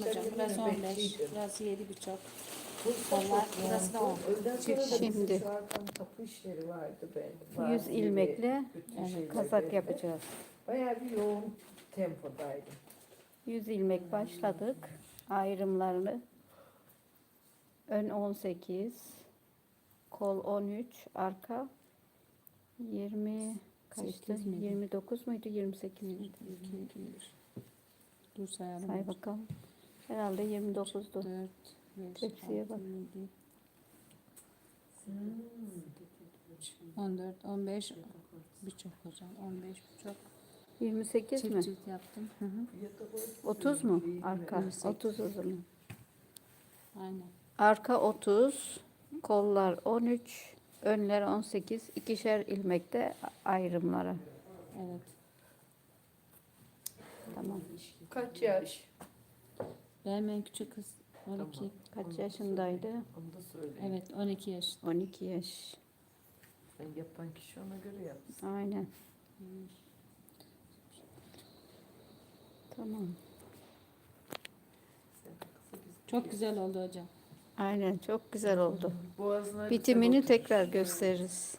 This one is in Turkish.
hocam. Burası Nöbetçiydim. 15, burası 7,5. Fırsat Kollar, yok burası da yoğundu. on. Öğleden sonra da Şimdi. bizim şu arkamın kapı işleri vardı benim. 100 Vardı ilmekle şeyler kazak yapacağız. Bayağı bir yoğun tempodaydım. 100 ilmek başladık. Ayrımlarını ön 18, kol 13, arka 20 kaçtı? Sekiz miydi? 29 muydu? 28 miydi? 2, 2, 1. Dur sayalım. Say bakalım. Herhalde 29'du. 4, 5, Tepsiye 6, bak. 7, 14, 15, birçok hocam. 15 birçok. 28 mi? Çift çift yaptım. Hı hı. 30 mu? Arka. 28. 30 o zaman. Aynen. Arka 30, kollar 13, önler 18, ikişer ilmekte ayrımlara. Evet. Tamam. Kaç yaş? Benim en küçük kız 12. Kaç yaşındaydı? Onu da söyleyeyim. Evet 12 yaş. 12 yaş. Sen yapan kişi ona göre yapsın. Aynen. Tamam. Sen Çok güzel oldu hocam. Aynen çok güzel oldu. Boğazına Bitimini oturmuş. tekrar gösteririz.